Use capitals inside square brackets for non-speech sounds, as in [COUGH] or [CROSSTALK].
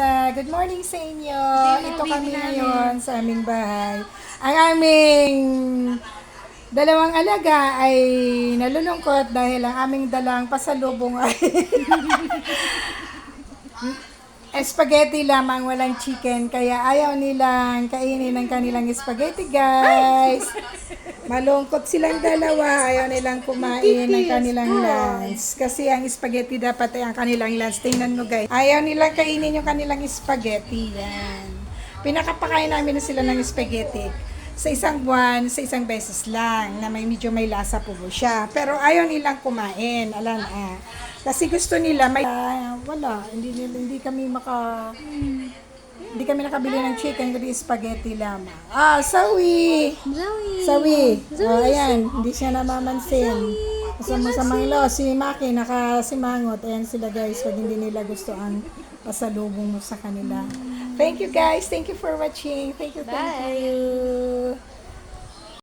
ah, good morning sa inyo. Ito kami ngayon sa aming bahay. Ang aming dalawang alaga ay nalulungkot dahil ang aming dalang pasalubong ay [LAUGHS] spaghetti lamang, walang chicken. Kaya ayaw nilang kainin ng kanilang spaghetti, guys. [LAUGHS] Malungkot silang dalawa. Ayaw nilang kumain ng kanilang lunch. Kasi ang spaghetti dapat ay ang kanilang lunch. Tingnan mo, guys. Ayaw nilang kainin yung kanilang spaghetti. Yan. Pinakapakain namin na sila ng spaghetti sa isang buwan, sa isang beses lang, na may medyo may lasa po siya. Pero ayaw nilang kumain, alam ah. Kasi gusto nila may Ah, wala, hindi hindi kami maka hindi kami nakabili ng chicken kundi spaghetti lamang. Ah, sawi. Zoe! Sawi. Oh, ayan, hindi siya namamansin. Masama-samang lo, si Maki nakasimangot. Ayan sila guys, pag hindi nila gusto ang pasalubong mo sa kanila. Thank you guys. Thank you for watching. Thank you, thank Bye. you.